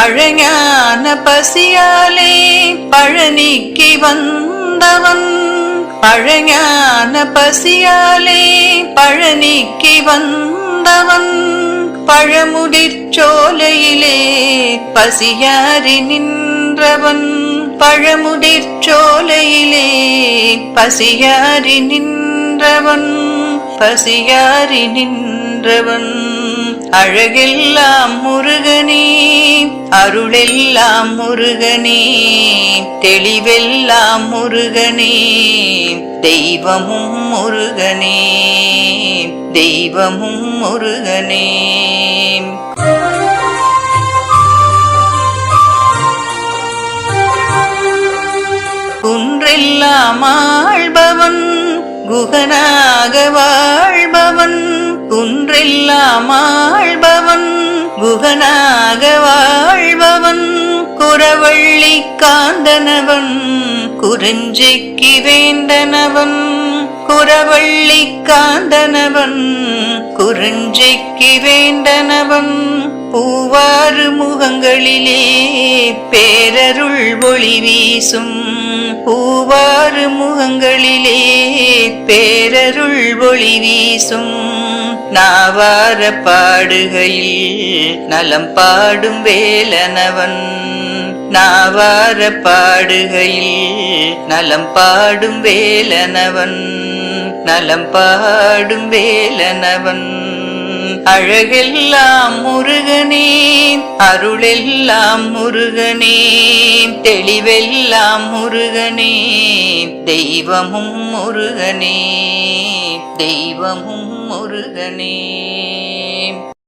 பழஞான பசியாலே பழனிக்கு வந்தவன். பழஞான பசியாலே பழனிக்கு வந்தவன். பழமுதிர் சோலையிலே பசியாரி நின்றவன். பழமுதிர் சோலையிலே பசியாரி நின்றவன். பசியாரி நின்றவன். அழகெல்லாம் முருகன் அருளெல்லாம் முருகனே தெளிவெல்லாம் முருகனே தெய்வமும் முருகனே தெய்வமும் முருகனே. குன்றெல்லாம் ஆழ்பவன் குகனாக வாழ்பவன் குன்றெல்லாம் ஆழ்பவன் வள்ளி காந்தனவன் குறிஞ்சிக்கு வேந்தனவன். குறவள்ளி காந்தனவன் குறிஞ்சிக்கு வேந்தனவன். பூவாறு முகங்களிலே பேரருள் ஒளி வீசும். பூவாறு முகங்களிலே பேரருள் ஒளி வீசும். நாவார பாடுகையில் நலம் பாடும் வேலனவன். நாவார பாடுகையில் நலம் பாடும் வேலனவன் நலம் பாடும் வேலனவன். அழகெல்லாம் முருகனே அருளெல்லாம் முருகனே தெளிவெல்லாம் முருகனே தெய்வமும் முருகனே தெய்வமும் முருகனே.